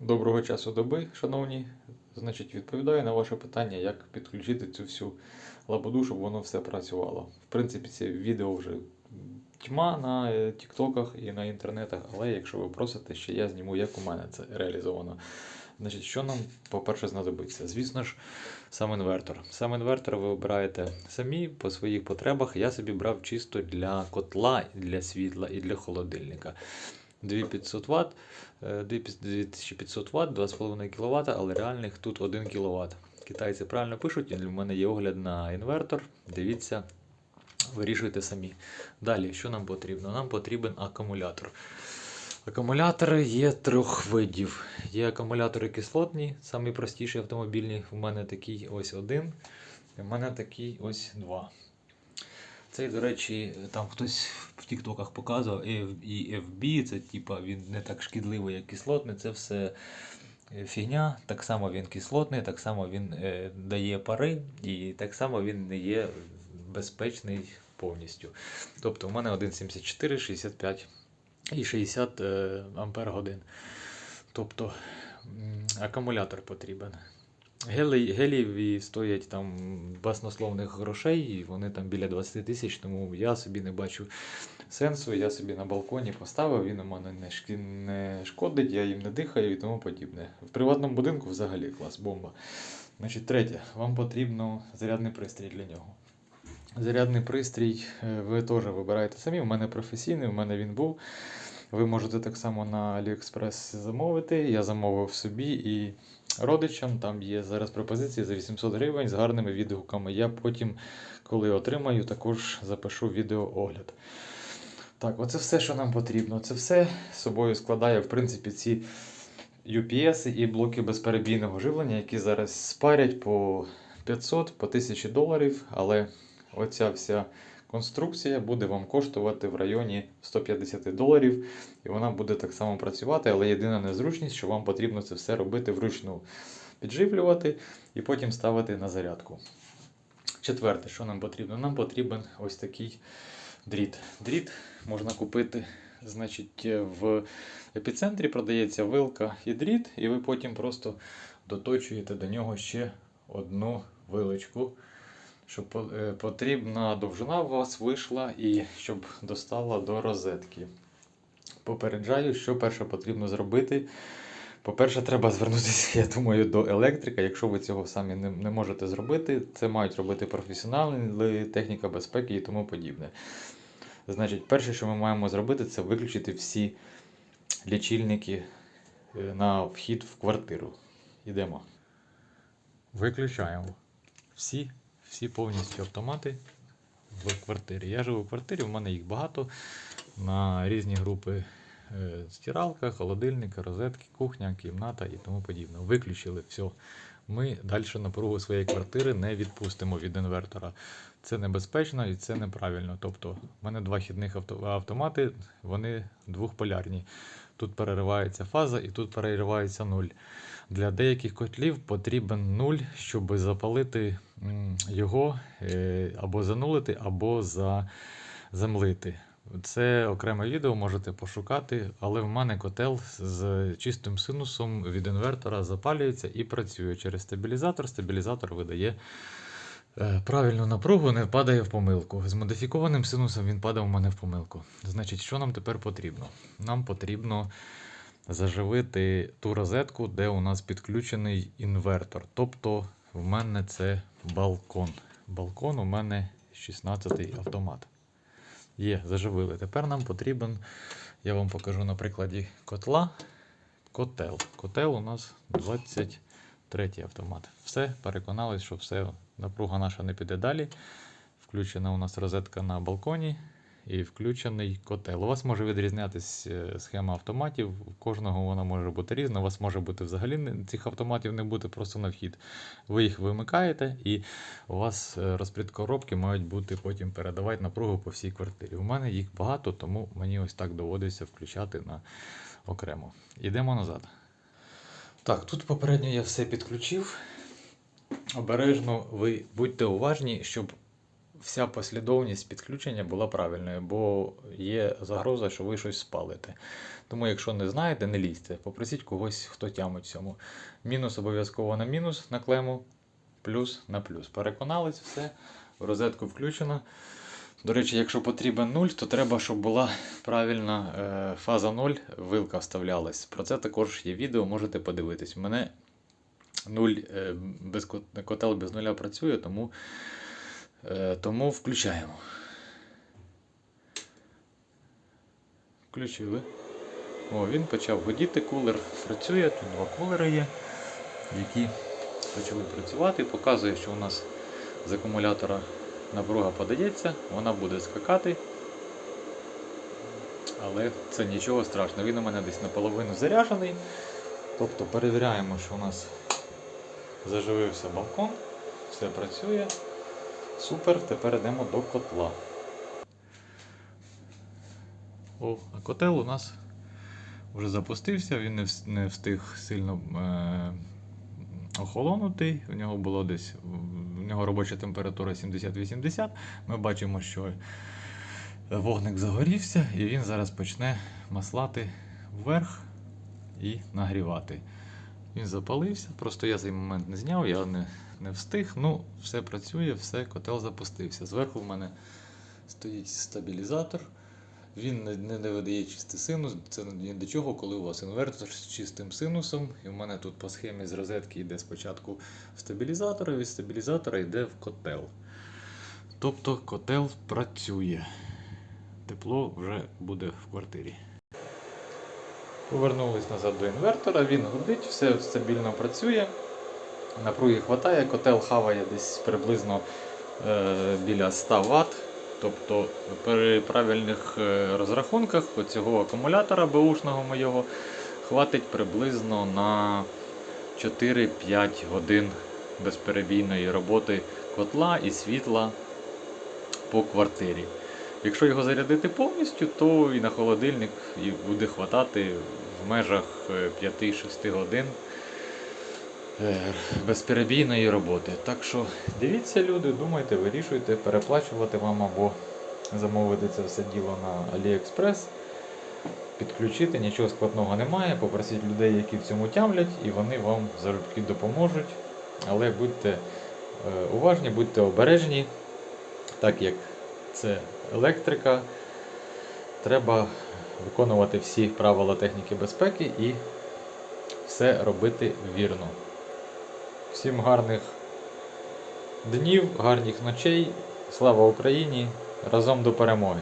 Доброго часу доби, шановні. Значить, відповідаю на ваше питання, як підключити цю всю лабуду, щоб воно все працювало. В принципі, це відео вже тьма на е, тіктоках і на інтернетах, але якщо ви просите, ще я зніму, як у мене це реалізовано. Значить, що нам, по-перше, знадобиться? Звісно ж, сам інвертор. Сам інвертор ви обираєте самі по своїх потребах. Я собі брав чисто для котла, для світла і для холодильника. 2500 Вт, е, 2500 Вт, 2,5 кВт, але реальних тут 1 кВт. Китайці правильно пишуть, в мене є огляд на інвертор. Дивіться, вирішуйте самі. Далі, що нам потрібно? Нам потрібен акумулятор. Акумулятори є трьох видів. Є акумулятори кислотні, самі простіші автомобільні. У мене такий ось один, в мене такий ось два. Цей, до речі, там хтось в Тіктоках показував і FB, це типа він не так шкідливий, як кислотний, це все е, фігня. Так само він кислотний, так само він е, дає пари, і так само він не є безпечний повністю. Тобто у мене 1,74, 65 і 60 е, ампер годин. Тобто акумулятор потрібен. Гелі, гелієві стоять там баснословних грошей, і вони там біля 20 тисяч, тому я собі не бачу сенсу. Я собі на балконі поставив, він у мене не, не шкодить, я їм не дихаю і тому подібне. В приватному будинку взагалі клас, бомба. Значить, третє, вам потрібно зарядний пристрій для нього. Зарядний пристрій е, ви теж вибираєте самі. У мене професійний, у мене він був. Ви можете так само на AliExpress замовити. Я замовив собі і родичам. Там є зараз пропозиції за 800 гривень з гарними відгуками. Я потім, коли отримаю, також запишу відеоогляд. Так, оце все, що нам потрібно. Це все з собою складає, в принципі, ці UPS і блоки безперебійного живлення, які зараз спарять по 500, по 1000 доларів. Але оця вся конструкція буде вам коштувати в районі 150 доларів, і вона буде так само працювати, але єдина незручність, що вам потрібно це все робити вручну, підживлювати і потім ставити на зарядку. Четверте, що нам потрібно? Нам потрібен ось такий дріт. Дріт можна купити, значить, в епіцентрі продається вилка і дріт, і ви потім просто доточуєте до нього ще одну вилочку щоб е, потрібна довжина у вас вийшла і щоб достала до розетки. Попереджаю, що перше потрібно зробити. По-перше, треба звернутися, я думаю, до електрика. Якщо ви цього самі не, не можете зробити, це мають робити професіонали, техніка безпеки і тому подібне. Значить, перше, що ми маємо зробити, це виключити всі лічильники е, на вхід в квартиру. Йдемо. Виключаємо всі, всі повністю автомати в квартирі. Я живу в квартирі, в мене їх багато на різні групи. е, Стиралка, холодильник, розетки, кухня, кімната і тому подібне. Виключили все. Ми далі напругу своєї квартири не відпустимо від інвертора. Це небезпечно і це неправильно. Тобто, в мене два хідних авто- автомати, вони двохполярні. Тут переривається фаза і тут переривається нуль. Для деяких котлів потрібен нуль, щоб запалити його е, або занулити, або за, замлити. Це окреме відео можете пошукати, але в мене котел з чистим синусом від інвертора запалюється і працює через стабілізатор. Стабілізатор видає е, правильну напругу, не падає в помилку. З модифікованим синусом він падав у мене в помилку. Значить, що нам тепер потрібно? Нам потрібно заживити ту розетку, де у нас підключений інвертор. Тобто в мене це балкон. Балкон у мене 16-й автомат. Є, заживили. Тепер нам потрібен, я вам покажу на прикладі котла. Котел. Котел у нас 23 автомат. Все, переконались, що все, напруга наша не піде далі. Включена у нас розетка на балконі і включений котел. У вас може відрізнятися е, схема автоматів, у кожного вона може бути різна. У вас може бути взагалі цих автоматів не бути просто на вхід. Ви їх вимикаєте, і у вас е, розплід коробки мають бути потім передавати напругу по всій квартирі. У мене їх багато, тому мені ось так доводиться включати на окремо. Йдемо назад. Так, тут попередньо я все підключив. Обережно ви будьте уважні, щоб вся послідовність підключення була правильною, бо є загроза, що ви щось спалите. Тому, якщо не знаєте, не лізьте. Попросіть когось, хто тямить цьому. Мінус обов'язково на мінус на клему, плюс на плюс. Переконались, все, розетку включено. До речі, якщо потрібен 0, то треба, щоб була правильна е, фаза 0, вилка вставлялась. Про це також є відео, можете подивитись. У мене 0, е, без, котел без нуля працює, тому, тому включаємо. Включили. О, він почав годіти, кулер працює, тут два кулери є, які почали працювати. Показує, що у нас з акумулятора напруга подається, вона буде скакати. Але це нічого страшного. Він у мене десь наполовину заряджений. Тобто перевіряємо, що у нас заживився балкон, все працює. Супер, тепер йдемо до котла. О, а котел у нас вже запустився, він не встиг сильно е, охолонути. У нього було десь в нього робоча температура 70-80. Ми бачимо, що вогник загорівся, і він зараз почне маслати вверх і нагрівати. Він запалився, просто я цей момент не зняв, я не, не встиг. Ну, все працює, все, котел запустився. Зверху в мене стоїть стабілізатор. Він не, не, не видає чистий синус. Це ні до чого, коли у вас інвертор з чистим синусом. І в мене тут по схемі з розетки йде спочатку в стабілізатор, і від стабілізатора йде в котел. Тобто котел працює. Тепло вже буде в квартирі. Повернулись назад до інвертора, він гудить, все стабільно працює. Напруги вистачає, котел хаває десь приблизно е, біля 100 Вт. Тобто при правильних е, розрахунках цього акумулятора беушного моєго хватить приблизно на 4-5 годин безперебійної роботи котла і світла по квартирі. Якщо його зарядити повністю, то і на холодильник і буде хватати в межах е, 5-6 годин е, безперебійної роботи. Так що дивіться, люди, думайте, вирішуйте, переплачувати вам або замовити це все діло на AliExpress. Підключити, нічого складного немає. Попросіть людей, які в цьому тямлять, і вони вам залюбки допоможуть. Але будьте е, уважні, будьте обережні, так як це електрика. Треба виконувати всі правила техніки безпеки і все робити вірно. Всім гарних днів, гарних ночей. Слава Україні! Разом до перемоги!